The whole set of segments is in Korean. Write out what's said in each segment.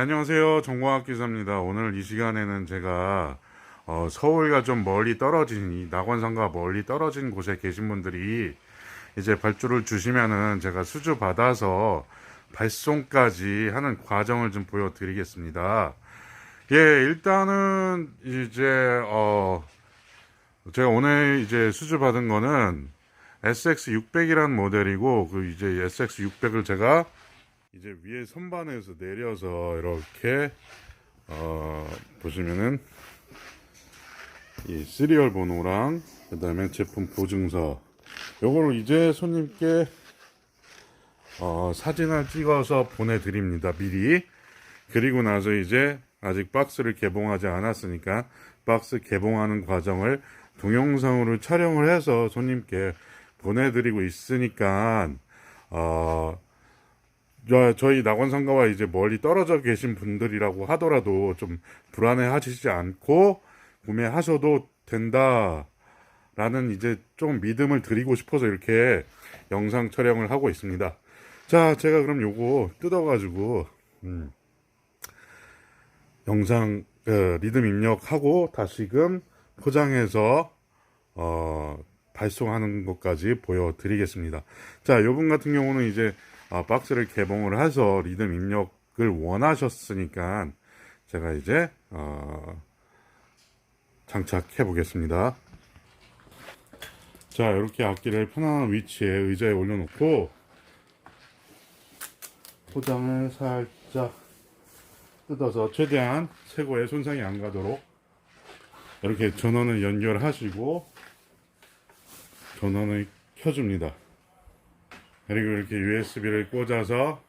안녕하세요. 정광학 기자입니다. 오늘 이 시간에는 제가 어, 서울과 좀 멀리 떨어진 이 낙원산과 멀리 떨어진 곳에 계신 분들이 이제 발주를 주시면은 제가 수주 받아서 발송까지 하는 과정을 좀 보여드리겠습니다. 예, 일단은 이제 어 제가 오늘 이제 수주 받은 거는 SX 600이라는 모델이고 그 이제 SX 600을 제가 이제 위에 선반에서 내려서 이렇게 어 보시면은 이 시리얼 번호랑 그 다음에 제품 보증서. 요거를 이제 손님께 어 사진을 찍어서 보내드립니다 미리. 그리고 나서 이제 아직 박스를 개봉하지 않았으니까 박스 개봉하는 과정을 동영상으로 촬영을 해서 손님께 보내드리고 있으니까 어 저- 저희 낙원상가와 이제 멀리 떨어져 계신 분들이라고 하더라도 좀 불안해 하시지 않고 구매하셔도 된다라는 이제 좀 믿음을 드리고 싶어서 이렇게 영상 촬영을 하고 있습니다. 자, 제가 그럼 요거 뜯어가지고, 음, 영상, 어, 리듬 입력하고 다시금 포장해서, 어, 발송하는 것까지 보여드리겠습니다. 자, 요분 같은 경우는 이제 아, 박스를 개봉을 해서 리듬 입력을 원하셨으니까 제가 이제 어, 장착해 보겠습니다. 자, 이렇게 악기를 편안한 위치에 의자에 올려놓고 포장을 살짝 뜯어서 최대한 최고의 손상이 안 가도록 이렇게 전원을 연결하시고 전원을 켜줍니다. 그리고 이렇게 USB를 꽂아서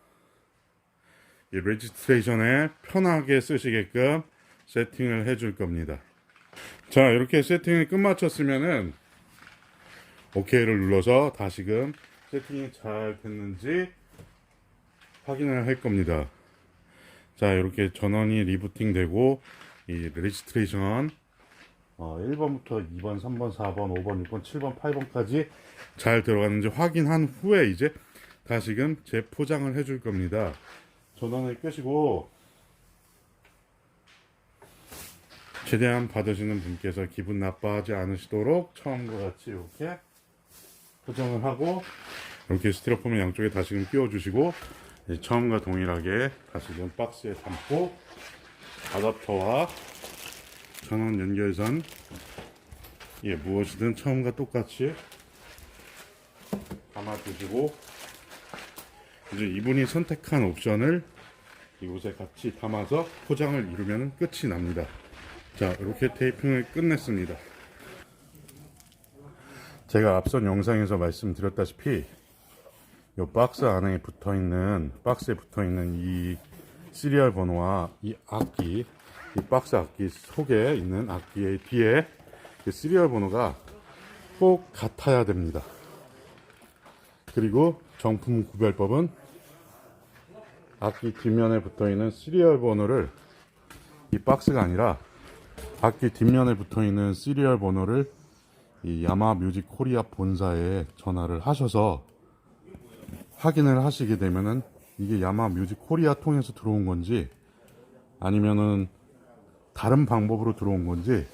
이 레지스트레이션에 편하게 쓰시게끔 세팅을 해줄 겁니다. 자, 이렇게 세팅을 끝마쳤으면은 OK를 눌러서 다시금 세팅이 잘 됐는지 확인을 할 겁니다. 자, 이렇게 전원이 리부팅 되고 이 레지스트레이션 어, 1번부터 2번, 3번, 4번, 5번, 6번, 7번, 8번까지 잘 들어가는지 확인한 후에 이제 다시금 재포장을 해줄 겁니다. 전원을 끄시고 최대한 받으시는 분께서 기분 나빠하지 않으시도록 처음과 같이 이렇게 포장을 하고 이렇게 스티로폼을 양쪽에 다시금 끼워주시고 처음과 동일하게 다시금 박스에 담고 아답터와 전원 연결선 예 무엇이든 처음과 똑같이 담아두시고 이제 이분이 선택한 옵션을 이곳에 같이 담아서 포장을 이루면 끝이 납니다. 자 이렇게 테이핑을 끝냈습니다. 제가 앞선 영상에서 말씀드렸다시피 이 박스 안에 붙어 있는 박스에 붙어 있는 이 시리얼 번호와 이 악기 이 박스 악기 속에 있는 악기의 뒤에 그 시리얼 번호가 꼭 같아야 됩니다. 그리고 정품 구별법은 악기 뒷면에 붙어 있는 시리얼 번호를 이 박스가 아니라 악기 뒷면에 붙어 있는 시리얼 번호를 이 야마 뮤직 코리아 본사에 전화를 하셔서 확인을 하시게 되면은 이게 야마 뮤직 코리아 통해서 들어온 건지 아니면은 다른 방법으로 들어온 건지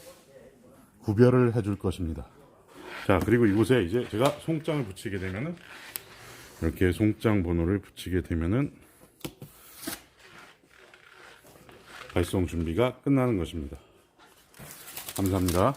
구별을 해줄 것입니다. 자, 그리고 이곳에 이제 제가 송장을 붙이게 되면은 이렇게 송장 번호를 붙이게 되면은 발송 준비가 끝나는 것입니다. 감사합니다.